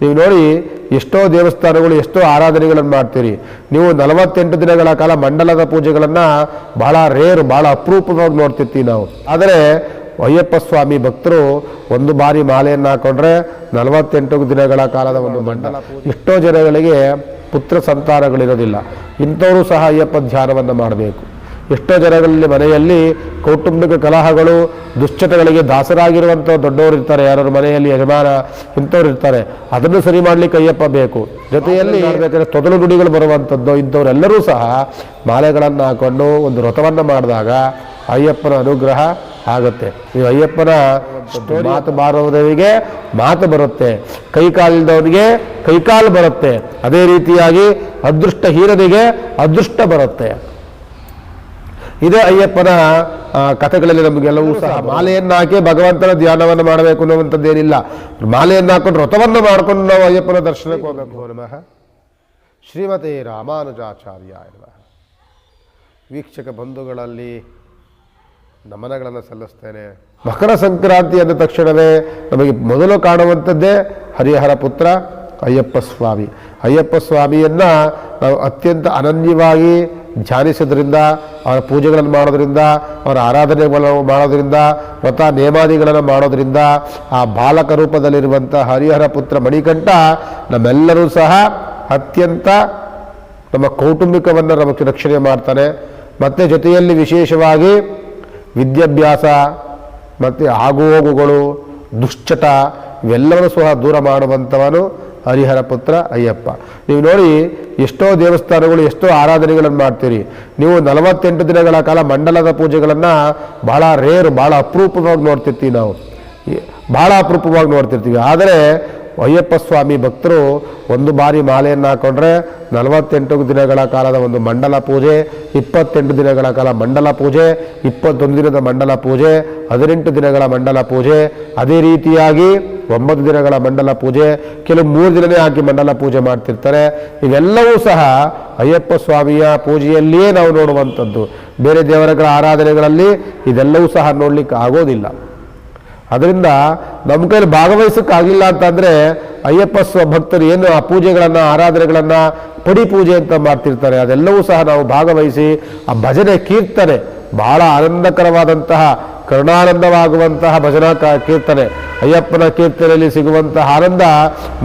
ನೀವು ನೋಡಿ ಎಷ್ಟೋ ದೇವಸ್ಥಾನಗಳು, ಎಷ್ಟೋ ಆರಾಧನೆಗಳನ್ನು ಮಾಡ್ತೀರಿ. ನೀವು ನಲವತ್ತೆಂಟು ದಿನಗಳ ಕಾಲ ಮಂಡಲದ ಪೂಜೆಗಳನ್ನು ಭಾಳ ರೇರ್ ಭಾಳ ಅಪರೂಪವಾಗಿ ನೋಡ್ತಿರ್ತೀವಿ ನಾವು. ಆದರೆ ಅಯ್ಯಪ್ಪ ಸ್ವಾಮಿ ಭಕ್ತರು ಒಂದು ಬಾರಿ ಮಾಲೆಯನ್ನು ಹಾಕೊಂಡ್ರೆ ನಲವತ್ತೆಂಟು ದಿನಗಳ ಕಾಲದ ಒಂದು ಮಂಡಲ. ಎಷ್ಟೋ ಜನಗಳಿಗೆ ಪುತ್ರ ಸಂತಾನಗಳಿರೋದಿಲ್ಲ. ಇಂಥವರು ಸಹ ಅಯ್ಯಪ್ಪ ಧ್ಯಾನವನ್ನು ಮಾಡಬೇಕು. ಎಷ್ಟೋ ಜನಗಳಲ್ಲಿ ಮನೆಯಲ್ಲಿ ಕೌಟುಂಬಿಕ ಕಲಹಗಳು ದುಶ್ಚಟಗಳಿಗೆ ದಾಸರಾಗಿರುವಂಥ ದೊಡ್ಡವರು ಇರ್ತಾರೆ. ಯಾರು ಮನೆಯಲ್ಲಿ ಯಜಮಾನ ಇಂಥವ್ರು ಇರ್ತಾರೆ. ಅದನ್ನು ಸರಿ ಮಾಡಲಿಕ್ಕೆ ಅಯ್ಯಪ್ಪ ಬೇಕು. ಜೊತೆಯಲ್ಲಿ ಬೇಕಾದ್ರೆ ತೊದಲು ನುಡಿಗಳು ಬರುವಂಥದ್ದು ಇಂಥವರೆಲ್ಲರೂ ಸಹ ಮಾಲೆಗಳನ್ನು ಹಾಕೊಂಡು ಒಂದು ವ್ರತವನ್ನು ಮಾಡಿದಾಗ ಅಯ್ಯಪ್ಪನ ಅನುಗ್ರಹ ಆಗುತ್ತೆ. ಈ ಅಯ್ಯಪ್ಪನ ಮಾತು ಬಾರದವರಿಗೆ ಮಾತು ಬರುತ್ತೆ. ಕೈ ಕಾಲಿಲ್ದವನಿಗೆ ಕೈಕಾಲು ಬರುತ್ತೆ. ಅದೇ ರೀತಿಯಾಗಿ ಅದೃಷ್ಟ ಹೀರನಿಗೆ ಅದೃಷ್ಟ ಬರುತ್ತೆ. ಇದೇ ಅಯ್ಯಪ್ಪನ ಕಥೆಗಳಲ್ಲಿ ನಮಗೆಲ್ಲವೂ ಸಹ ಮಾಲೆಯನ್ನು ಹಾಕಿ ಭಗವಂತನ ಧ್ಯಾನವನ್ನು ಮಾಡಬೇಕು ಅನ್ನುವಂಥದ್ದೇನಿಲ್ಲ ಮಾಲೆಯನ್ನು ಹಾಕೊಂಡು ವ್ರತವನ್ನು ಮಾಡಿಕೊಂಡು ನಾವು ಅಯ್ಯಪ್ಪನ ದರ್ಶನಕ್ಕೆ ಹೋಗಬೇಕು ನಮಃ. ಶ್ರೀಮತಿ ರಾಮಾನುಜಾಚಾರ್ಯ ನಮಃ. ವೀಕ್ಷಕ ಬಂಧುಗಳಲ್ಲಿ ನಮನಗಳನ್ನು ಸಲ್ಲಿಸ್ತೇನೆ. ಮಕರ ಸಂಕ್ರಾಂತಿ ಅಂದ ತಕ್ಷಣವೇ ನಮಗೆ ಮೊದಲು ಕಾಣುವಂಥದ್ದೇ ಹರಿಹರ ಪುತ್ರ ಅಯ್ಯಪ್ಪ ಸ್ವಾಮಿ ಅಯ್ಯಪ್ಪ ಸ್ವಾಮಿಯನ್ನ ನಾವು ಅತ್ಯಂತ ಅನನ್ಯವಾಗಿ ಧ್ಯಾನಿಸೋದ್ರಿಂದ, ಅವರ ಪೂಜೆಗಳನ್ನು ಮಾಡೋದ್ರಿಂದ, ಅವರ ಆರಾಧನೆಗಳನ್ನು ಮಾಡೋದ್ರಿಂದ, ವ್ರತ ನೇಮಾದಿಗಳನ್ನು ಮಾಡೋದ್ರಿಂದ, ಆ ಬಾಲಕ ರೂಪದಲ್ಲಿರುವಂಥ ಹರಿಹರ ಪುತ್ರ ಮಣಿಕಂಠ ನಮ್ಮೆಲ್ಲರೂ ಸಹ ಅತ್ಯಂತ ನಮ್ಮ ಕೌಟುಂಬಿಕವನ್ನು ನಮಗೆ ರಕ್ಷಣೆ ಮಾಡ್ತಾನೆ. ಮತ್ತು ಜೊತೆಯಲ್ಲಿ ವಿಶೇಷವಾಗಿ ವಿದ್ಯಾಭ್ಯಾಸ, ಮತ್ತು ಆಗುಹೋಗುಗಳು, ದುಶ್ಚಟ, ಇವೆಲ್ಲವನ್ನೂ ಸಹ ದೂರ ಮಾಡುವಂಥವನು ಹರಿಹರ ಪುತ್ರ ಅಯ್ಯಪ್ಪ. ನೀವು ನೋಡಿ ಎಷ್ಟೋ ದೇವಸ್ಥಾನಗಳು, ಎಷ್ಟೋ ಆರಾಧನೆಗಳನ್ನು ಮಾಡ್ತೀರಿ. ನೀವು ನಲವತ್ತೆಂಟು ದಿನಗಳ ಕಾಲ ಮಂಡಲದ ಪೂಜೆಗಳನ್ನು ಬಹಳ ರೇರ್ ಬಹಳ ಅಪರೂಪವಾಗಿ ನೋಡ್ತಿರ್ತೀವಿ ನಾವು. ಭಾಳ ಅಪರೂಪವಾಗಿ ನೋಡ್ತಿರ್ತೀವಿ. ಆದರೆ ಅಯ್ಯಪ್ಪ ಸ್ವಾಮಿ ಭಕ್ತರು ಒಂದು ಬಾರಿ ಮಾಲೆಯನ್ನು ಹಾಕೊಂಡ್ರೆ ನಲವತ್ತೆಂಟು ದಿನಗಳ ಕಾಲದ ಒಂದು ಮಂಡಲ ಪೂಜೆ, ಇಪ್ಪತ್ತೆಂಟು ದಿನಗಳ ಕಾಲ ಮಂಡಲ ಪೂಜೆ, ಇಪ್ಪತ್ತೊಂದು ದಿನದ ಮಂಡಲ ಪೂಜೆ, ಹದಿನೆಂಟು ದಿನಗಳ ಮಂಡಲ ಪೂಜೆ, ಅದೇ ರೀತಿಯಾಗಿ ಒಂಬತ್ತು ದಿನಗಳ ಮಂಡಲ ಪೂಜೆ, ಕೆಲವು ಮೂರು ದಿನವೇ ಹಾಕಿ ಮಂಡಲ ಪೂಜೆ ಮಾಡ್ತಿರ್ತಾರೆ. ಇವೆಲ್ಲವೂ ಸಹ ಅಯ್ಯಪ್ಪ ಸ್ವಾಮಿಯ ಪೂಜೆಯಲ್ಲಿಯೇ ನಾವು ನೋಡುವಂಥದ್ದು. ಬೇರೆ ದೇವರಗಳ ಆರಾಧನೆಗಳಲ್ಲಿ ಇದೆಲ್ಲವೂ ಸಹ ನೋಡಲಿಕ್ಕೆ ಆಗೋದಿಲ್ಲ. ಅದರಿಂದ ನಮ್ಮ ಕೈಲಿ ಭಾಗವಹಿಸೋಕ್ಕಾಗಿಲ್ಲ ಅಂತಂದರೆ ಅಯ್ಯಪ್ಪ ಸ್ವ ಭಕ್ತರು ಏನು ಆ ಪೂಜೆಗಳನ್ನು, ಆರಾಧನೆಗಳನ್ನು, ಪಡಿ ಪೂಜೆ ಅಂತ ಮಾಡ್ತಿರ್ತಾರೆ. ಅದೆಲ್ಲವೂ ಸಹ ನಾವು ಭಾಗವಹಿಸಿ ಆ ಭಜನೆ ಕೀರ್ತನೆ. ಬಹಳ ಆನಂದಕರವಾದಂತಹ, ಕರುಣಾನಂದವಾಗುವಂತಹ ಭಜನಾ ಕೀರ್ತನೆ. ಅಯ್ಯಪ್ಪನ ಕೀರ್ತನೆಯಲ್ಲಿ ಸಿಗುವಂತಹ ಆನಂದ,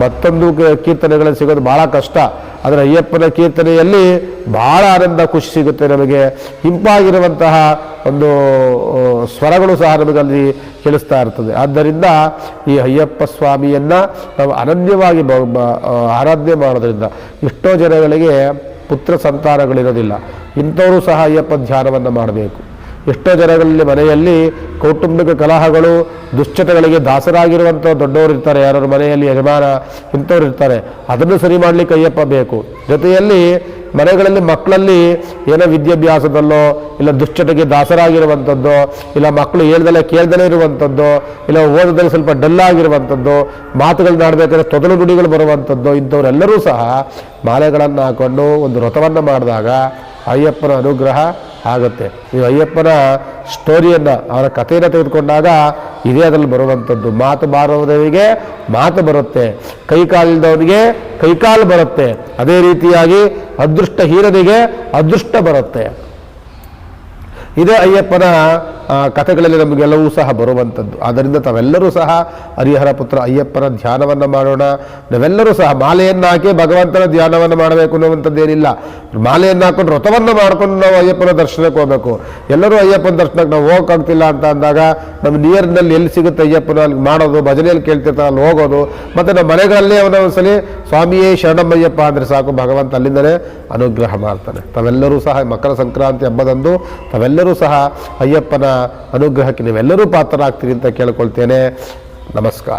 ಮತ್ತೊಂದು ಕೀರ್ತನೆಗಳಲ್ಲಿ ಸಿಗೋದು ಬಹಳ ಕಷ್ಟ. ಆದರೆ ಅಯ್ಯಪ್ಪನ ಕೀರ್ತನೆಯಲ್ಲಿ ಬಹಳ ಆನಂದ, ಖುಷಿ ಸಿಗುತ್ತೆ ನಮಗೆ. ಇಂಪಾಗಿರುವಂತಹ ಒಂದು ಸ್ವರಗಳು ಸಹ ನಮಗೆ ಅಲ್ಲಿ ಕೇಳಿಸ್ತಾ ಇರ್ತದೆ. ಆದ್ದರಿಂದ ಈ ಅಯ್ಯಪ್ಪ ಸ್ವಾಮಿಯನ್ನು ನಾವು ಅನನ್ಯವಾಗಿ ಆರಾಧನೆ ಮಾಡೋದ್ರಿಂದ ಎಷ್ಟೋ ಜನಗಳಿಗೆ ಪುತ್ರ ಸಂತಾನಗಳಿರೋದಿಲ್ಲ. ಇಂಥವರು ಸಹ ಅಯ್ಯಪ್ಪ ಧ್ಯಾನವನ್ನು ಮಾಡಬೇಕು. ಎಷ್ಟೋ ಜನಗಳಲ್ಲಿ ಮನೆಯಲ್ಲಿ ಕೌಟುಂಬಿಕ ಕಲಹಗಳು, ದುಶ್ಚಟಗಳಿಗೆ ದಾಸರಾಗಿರುವಂಥ ದೊಡ್ಡವರು ಇರ್ತಾರೆ. ಯಾರು ಮನೆಯಲ್ಲಿ ಯಜಮಾನ ಇಂಥವ್ರು ಇರ್ತಾರೆ. ಅದನ್ನು ಸರಿ ಮಾಡಲಿಕ್ಕೆ ಅಯ್ಯಪ್ಪ ಬೇಕು. ಜೊತೆಯಲ್ಲಿ ಮನೆಗಳಲ್ಲಿ ಮಕ್ಕಳಲ್ಲಿ ಏನೋ ವಿದ್ಯಾಭ್ಯಾಸದಲ್ಲೋ, ಇಲ್ಲ ದುಶ್ಚಟಕ್ಕೆ ದಾಸರಾಗಿರುವಂಥದ್ದು, ಇಲ್ಲ ಮಕ್ಕಳು ಹೇಳ್ದಲೇ ಕೇಳ್ದಲೇ ಇರುವಂಥದ್ದು, ಇಲ್ಲ ಓದದಲ್ಲಿ ಸ್ವಲ್ಪ ಡಲ್ ಆಗಿರುವಂಥದ್ದು ಮಾತುಗಳು ಆಡಬೇಕಾದ್ರೆ ತೊದಲು ನುಡಿಗಳು ಬರುವಂಥದ್ದು, ಇಂಥವರೆಲ್ಲರೂ ಸಹ ಮಾಲೆಗಳನ್ನು ಹಾಕೊಂಡು ಒಂದು ವ್ರತವನ್ನು ಮಾಡಿದಾಗ ಅಯ್ಯಪ್ಪನ ಅನುಗ್ರಹ ಆಗುತ್ತೆ. ನೀವು ಅಯ್ಯಪ್ಪನ ಸ್ಟೋರಿಯನ್ನು ಅವರ ಕಥೆಯನ್ನು ತೆಗೆದುಕೊಂಡಾಗ ಇದೇ ಅದರಲ್ಲಿ ಬರುವಂಥದ್ದು. ಮಾತು ಬಾರದವರಿಗೆ ಮಾತು ಬರುತ್ತೆ. ಕೈಕಾಲದವರಿಗೆ ಕೈಕಾಲು ಬರುತ್ತೆ. ಅದೇ ರೀತಿಯಾಗಿ ಅದೃಷ್ಟ ಹೀರನಿಗೆ ಅದೃಷ್ಟ ಬರುತ್ತೆ. ಇದೇ ಅಯ್ಯಪ್ಪನ ಕಥೆಗಳಲ್ಲಿ ನಮಗೆಲ್ಲವೂ ಸಹ ಬರುವಂಥದ್ದು. ಆದ್ದರಿಂದ ತಾವೆಲ್ಲರೂ ಸಹ ಹರಿಹರ ಪುತ್ರ ಅಯ್ಯಪ್ಪನ ಧ್ಯಾನವನ್ನು ಮಾಡೋಣ. ನಾವೆಲ್ಲರೂ ಸಹ ಮಾಲೆಯನ್ನು ಹಾಕಿ ಭಗವಂತನ ಧ್ಯಾನವನ್ನು ಮಾಡಬೇಕು ಅನ್ನುವಂಥದ್ದೇನಿಲ್ಲ. ಮಾಲೆಯನ್ನು ಹಾಕೊಂಡು ವ್ರತವನ್ನು ಮಾಡ್ಕೊಂಡು ನಾವು ಅಯ್ಯಪ್ಪನ ದರ್ಶನಕ್ಕೆ ಹೋಗಬೇಕು. ಎಲ್ಲರೂ ಅಯ್ಯಪ್ಪನ ದರ್ಶನಕ್ಕೆ ನಾವು ಹೋಗೋಕ್ಕಾಗ್ತಿಲ್ಲ ಅಂತ ಅಂದಾಗ ನಮ್ಮ ನಿಯರ್ನಲ್ಲಿ ಎಲ್ಲಿ ಸಿಗುತ್ತೆ ಅಯ್ಯಪ್ಪನ, ಅಲ್ಲಿ ಮಾಡೋದು, ಭಜನೆಯಲ್ಲಿ ಕೇಳ್ತಿರ್ತಾರೆ, ಅಲ್ಲಿ ಹೋಗೋದು. ಮತ್ತು ನಮ್ಮ ಮನೆಗಳಲ್ಲೇ ಅವನ ಒಂದ್ಸಲಿ ಸ್ವಾಮಿಯೇ ಶರಣಮ್ಮಯ್ಯಪ್ಪ ಅಂದರೆ ಸಾಕು, ಭಗವಂತ ಅಲ್ಲಿಂದಲೇ ಅನುಗ್ರಹ ಮಾಡ್ತಾನೆ. ತಾವೆಲ್ಲರೂ ಸಹ ಮಕರ ಸಂಕ್ರಾಂತಿ ಹಬ್ಬದಂದು ತಾವೆಲ್ಲರೂ ಸಹ ಅಯ್ಯಪ್ಪನ ಅನುಗ್ರಹಕ್ಕೆ ನೀವೆಲ್ಲರೂ ಪಾತ್ರರಾಗ್ತೀರಿ ಅಂತ ಕೇಳ್ಕೊಳ್ತೇನೆ. ನಮಸ್ಕಾರ.